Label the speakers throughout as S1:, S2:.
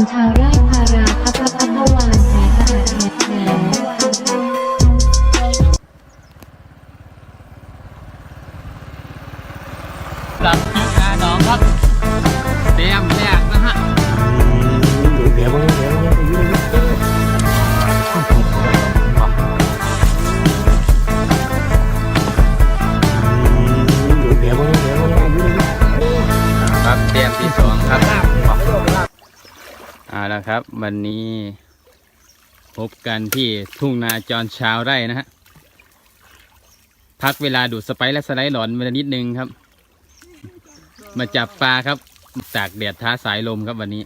S1: านทางไร่ ครับ วันนี้พบกันที่ทุ่งนาจรชาวไร่นะฮะพักเวลาดูดสไปร์และสไลด์หลอนมานิดนึงครับ มาจับปลาครับตากแดดท้าสายลมครับวันนี้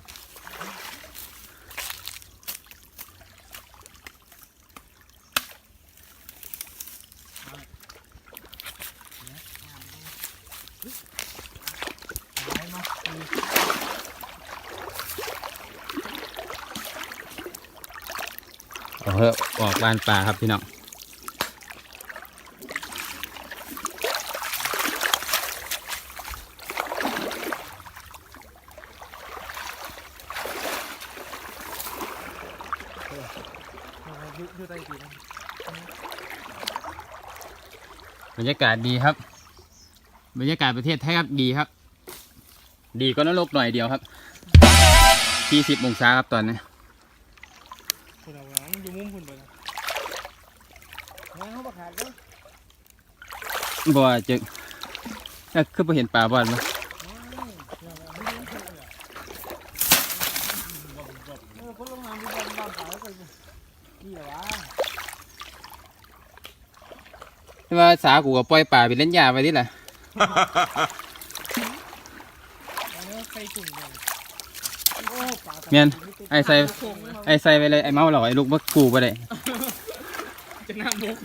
S1: เอาเถอะออกบ้านปลาครับพี่น้องบรรยากาศดีครับ บรรยากาศประเทศไทยครับดีครับ ดีก็นรกหน่อยเดียวครับทีสิบองศาครับตอนนี้
S2: คุณเอาหลังอยู่มุมคุณไปนะงั้นเขาประกาศเลย
S1: บ่ว่าจะเอ้ยคือบ่เห็นปลาบ่อนมั้ย
S2: เออคนลงน้ำที่บ้านบ้านขายไปกี่เหรอวะ
S1: ที่ว่าสากูก็ปล่อยปลาไปเล่นยาไปนี่แหละ
S2: อันนี้ใส่ถุงเลยโอ้ปลา
S1: เมียนไอ้ใส่ไอ้ใส่ไปเลยไอ้เมาเหล่าไอ้ลูกมักกูไปเลย
S2: จะน้ำบก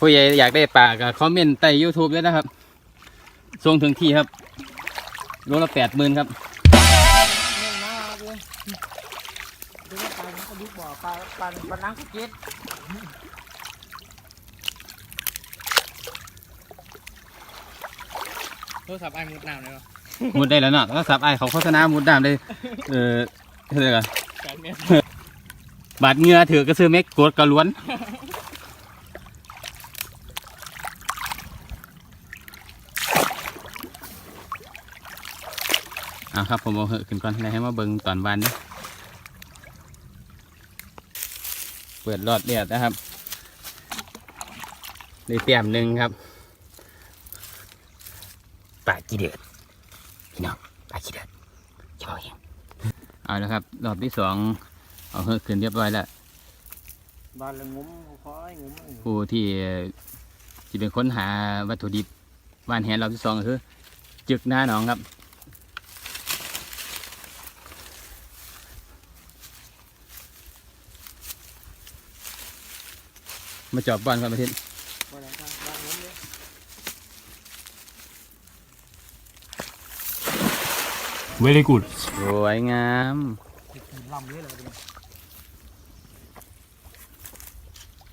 S1: ผู้ใหญ่อยากได้ปลาก็คอมเมนต์ใต้ YouTube ด้วยนะครับส่งถึงที่ครับโลละแปดหมื่นครับ
S2: เนี่ยนะเลยดูว่าปลามันก็ดุบ่อปลาปลาปลานังกุเก็ตโทรศัพท์ไอ้มุดน้ำเลยวะ
S1: มุดได้แล้วเนาะก็สับไอ้ายเขาโฆษณามุดน้ำได้เออเท่าไหร่กัน
S2: แปดเมตร
S1: บาดเหงือถือกระซื้อเม็กกดกระล้วน เอ่าครับผมเอาเหอะขึ้นก่อนแล้วให้มาเบิ่งตอนวันเด้อเปิดรอดเดียดนะครับได้เตรียมหนึ่งครับปลากีเดือดพี่น้องปลากีเดือดชอบเองเอาละครับ รอบที่สองเอาเหอะขึ้นเรียบร้อยแล้ว
S2: บ้านละงุ้มคอยงุ้ม
S1: ผู้ที่จะเป็นค้นหาวัตถุดิบบ้านแหนเราที่สองก็คือ จึกหน้าหนองครับ มาจอบบอลครับประเทศ
S2: บ้านละบ้านงุ้มเลย
S3: Very good.
S1: สวยงาม
S2: ลำเลยเหรอ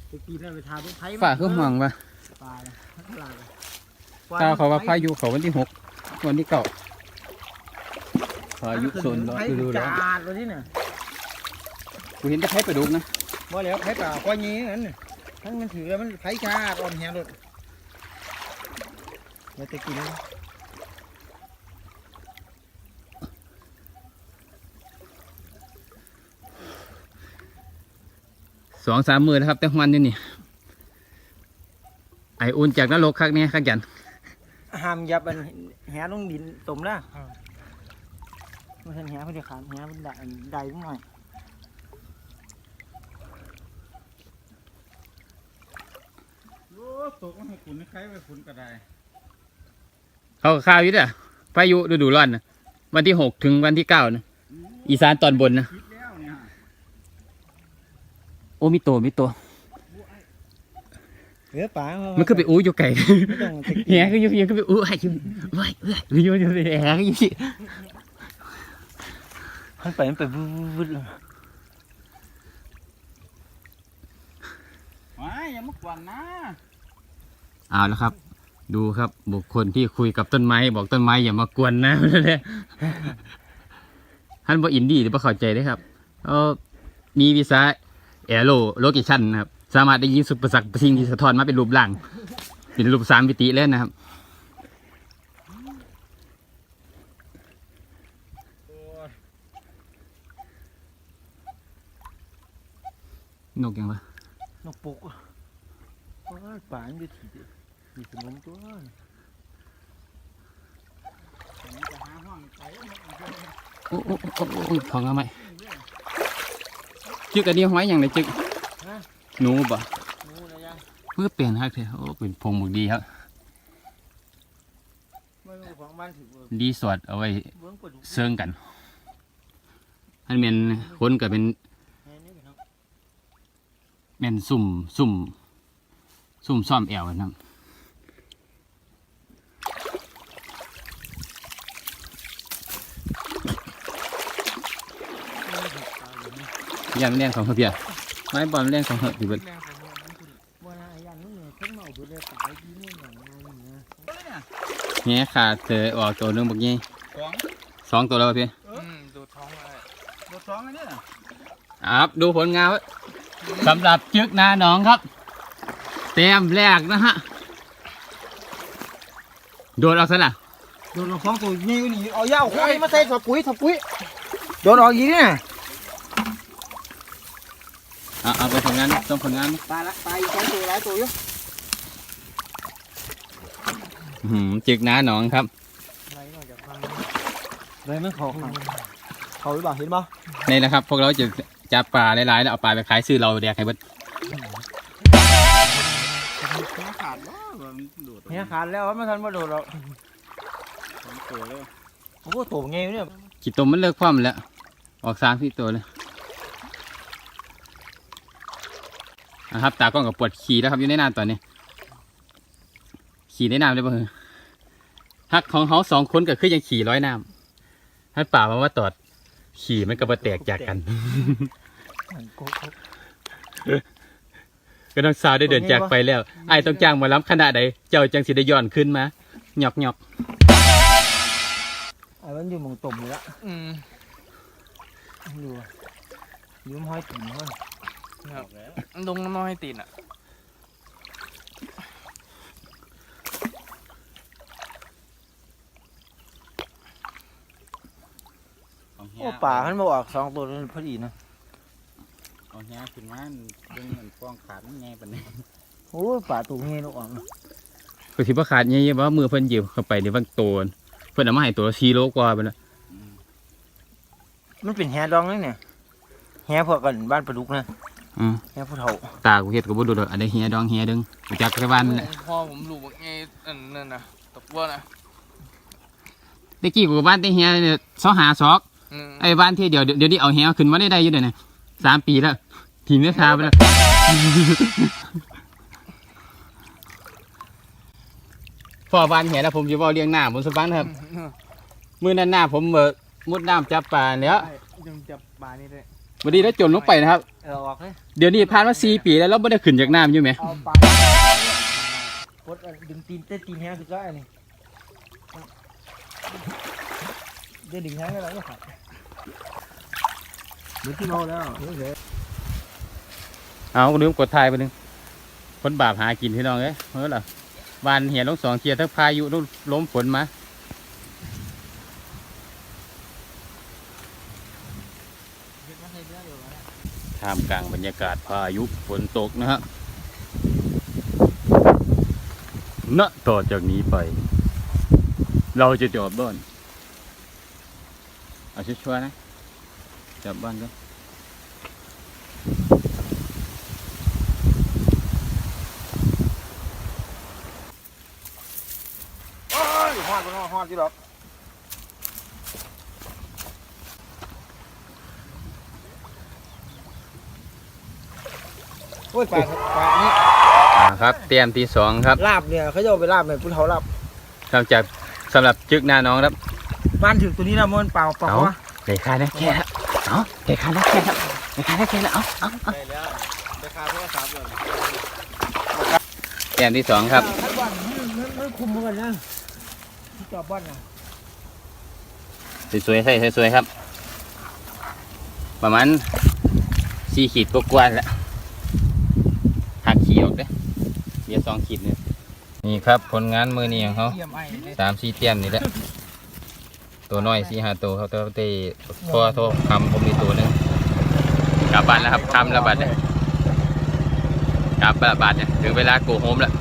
S2: ไปกินแล้วไปทาเป็นไผ่
S1: ฝ่าคือห่วงปะ
S2: ปลาเนี่ยปลาเลย
S1: ตาเขาว่าพายุเขาวันที่หกวันที่เก้าพายุโซนร้อนฤดูร้อน
S2: จัดเลยที่เนี่ย
S1: กูเห็นแต่ไผ่ปลาดุกนะ
S2: บ่แล้วไผ่ปลาก้อยงี้นั่นน่ะ ทั้งมันถือแล้วมันไผ่ชาอ่อนแหงรถเดี๋ยวจะกิน
S1: สองสามมือแล้วครับแต่วันนี้นี่ไออุ่นจากนรกคักเนี่ยคักยัน
S2: ห้ามยับอันแหลงดินตุ่มนะไม่ใช่แหเพื่อจะขาดแหมันได้ได้นิดหน่อย
S3: โอ้ ตกมาให้คุณใครไปคุณก็ได้
S1: เขาก็ข้าวอยู่เด้อพายุฤดูร้อนนะวันที่หกถึงวันที่เก้านะอีสานตอนบนนะ
S3: คิดแล้วเนี่ย
S1: โอ้มีโตมีโต
S2: เออปลา
S1: มันคือไปอู้อยู่ไก่
S2: ไม่ต้องตะ
S1: แหงก็อยู่ยังก็ไปอู้ไอ้อยู่ไว้เอ้ยอยู่อยู่อยู่แหงก็อยู่สิ
S2: มันไปมันไปวุ้วุ้เลย
S3: ว้ายอย่ามากวนนะ
S1: เอาแล้วครับ ดูครับบุคคลที่คุยกับต้นไม้ บอกต้นไม้อย่ามากวนนะเนี่ยท่านบอกอินดี้หรือบ่เข้าใจเด้ครับเออมีวีซ่าแอโรโลเคชั่นนะครับ สามารถได้ยินสุดประสักสิ่งที่สะท้อนมาเป็นรูปร่าง เป็นรูปสามมิติเลยนะครับนกยังวะ
S2: นกปุกอ้ย ป่านอยู่ที่ที่สมุนตัว
S3: ผมจะหาห้องไปเอามาเอาไป
S1: โอ้โอ้โอ้โอ้โอ้ของเอาไหมจึกอันนี้ห้อยอย่างไรจึก
S2: ฮะ
S1: หนูบ่
S2: นู้นนะยัง
S1: เพื่อเปลี่ยนฮักเถอะโอ้เป็นพงหมกดีครับ
S2: ไม่รู้ของบ้านถือว่า
S1: รีสอร์ทเอาไว้
S2: เบื้องปลาดุก
S1: เซิงกันอันเป็นคนกับเป็น
S2: แม่นี่เป็นน้อง
S1: แม่นซุ่ม ซุ่มซุ่มซ่อมแอวนะครับ
S2: ไม่ถูกตาอยู่นี่
S1: ยันแรงของเขาเพียไม้บอลแรงของเขาอยู่เบิด
S2: แรงของมันมันคือว่าอะไรอย่างนู้นเนี่ยขึ้นมาเอาไปเลยตายที่นู่นอย่างนั้นนะ
S1: แง่ขาดเธอออกตัวหนึงบักยี่
S3: สอง
S1: สองตัวแล้วพี่
S3: อืมดูท้องอะไรดูท้องอันนี้น่ะ
S1: ครับดูผลงานไว้สำหรับจึกนาหนองครับ เต็มแรกนะฮะ โดนเอาซะละ
S2: โดนเอาของตัวนี้นี่เอาย่าเอาของนี้มาใส่ถับปุ๋ยถับปุ๋ยโดนออกอีกเนี่ย
S1: เอาเอาไปผลงานต้องผลงาน
S2: ตายละตายอีกสองตัวหลายตัวอยู่
S1: อื้อหือจึกนาหนองครับ
S2: ไรนอกจากฟังเลยไม่เขาเขาหรือเปล่าเห็นป่ะ
S1: นี่นะครับ พวกเราจะจับปลาหลายๆแล้วเอาปลาไปขายซื้อเราแดกให้เบิด
S3: มันดูด
S2: เนี่ยขาดแล้วไม่ทันมาโดนเรา
S3: สองตัวเลย
S2: โอ้โหตัวไงเนี่ย
S1: ขีดตมมันเลิกคว่ำแล้ว ออกสามสี่ตัวเลยนะครับ ตากล้องกับปวดขี่แล้วครับอยู่ในน้ำตอนนี้ ขี่ในน้ำได้ปะเออฮักของเขาสองคนก็คือยังขี่ร้อยน้ำถ้าป่ามาว่าตอด ขี่มันก็มาแตกจากกัน ก็ต้องสาวได้เดินจากไปแล้วไอ้ายต้องจ้างหมาล้ำขนาดใดเจ้าจังสิได้ย้อนขึ้นมาหยอกหยอก
S2: ไอ้มันอยู่หมองตุ่มอยู่ละ
S4: อืม
S2: ดูอะอยุ่มนห้อยตุ่มห้อย
S4: ครับมันลงน้ำน้อยตีนอะ
S2: โอ้ป่ามันบอกสองตัวนี่พอดีนะ
S3: เอาแหขึ้นมาดึงเงินฟองขาดมันไงปานนี้
S2: โอ้ยป่าตัวเงี้ยลูกอ่อน
S1: ก็ถือว่าขาดเงี้ยๆว่ามือเพิ่นเหยียบเข้าไปในบางตัวเพิ่นเอามาให้ตัวชีโลกว่าไปแล้ว
S2: มันเป็นแฮดองนี่เนี่ยแฮพวกกันบ้านปลาดุกนะ
S1: อืม
S2: แฮผู้เฒ่า
S1: ตากูเฮ็ดก็บ่ดูดอกอันใดเฮียดองเฮียดึงรู้จักแต่บ้านนั่นแหละ
S4: พ่อผมรู้ว่าไงอันนั่นนะตกว่านะ
S1: ตะกี้กูก็บ้านแต่เฮียเนี่ยซอหาซอก
S4: อืม
S1: ไอ้บ้านที่เดียวเดี๋ยวนี้เอาเฮียขึ้นมาได้ได้อยู่เดี๋ยวนี้สามปีแล้ว ทีมเนื้อชาไปแล้วพอบ้านเฮียแล้วผมจะเว้าเลี้ยงหน้าผมสบันครับ มื้อนั้นหน้าผมเอ่อมุดน้ำจับปลาแล้ว
S4: ยังจับปลานี่ได้
S1: วันนี้แล้วจมลงไปนะครับ
S2: เออออกเลย
S1: เดี๋ยวนี้ผ่านมา4ปีแล้วเราบ่ได้ขึ้นจากน้ำอยู่ไหม
S2: เอาปลาปดอันดึงตีนเต้นตีนแฮคือก็อันนี้เดี๋ยวดึงแฮให้เราก็ขาดเหมือนที่เราแล้ว เอา
S1: ลืมกดทายไปหนึงคนบาปหากินพี่น้องเอ้ยเฮ้ยล่ะวานเหี่ยลงสองเทียทั้งพายุล้มฝนมา
S2: เดี๋ยวมาให้เรืออยู่แล้วนะ
S1: ท่ามกลางบรรยากาศพายุฝนตกนะฮะณต่อจากนี้ไป เราจะจอบบ้านเอาชัวร์ๆนะจับบ้านกัน
S2: โอ้ย ฮอดบ่เนาะฮอดอยู่ดอกโอ้ยปลาปลานี่
S1: อ่าครับเตรียมที่สองครับ
S2: ลาบเนี่ยเขาจะเอาไปลาบเนี่ยผู้เฒ่าลาบ
S1: หลังจากสำหรับจึกหน้าน้องครับ
S2: บ้านถึงตัวนี้นะมันเปล่าเปล่า
S1: เอา
S2: วะ
S1: เด็กขาดนะแค่ละเอาเด็กขาดนะแค่ละเด็กขาดนะแค่ละเอาเอาเอา
S3: ได้แล้วราคาโทรศัพท์เลย
S1: เตรียมที่สองครับ
S2: ทัดบ้านมันมันมันคุมเหมือนกันนะที่ จอบบ้านนะ
S1: สวยๆใส่สวยๆครับ ประมาณสี่ขีดกว่าๆแล้วหักขีดออกเด้อเบียร์สองขีดเนี่ยนี่ครับผลงานมือนี้ของเขา
S4: เยี่ยมไอ้เลย
S1: สามสี่เตี้ยมนี่แหละตัวน้อยสี่ห้าตัวเขาตัวเตะพอโทษคำผมมีตัวหนึงกลับบ้านแล้วครับคำแล้วบัดเนี่ยกลับละบาทเนี่ยถึงเวลาโกโฮมแล้ว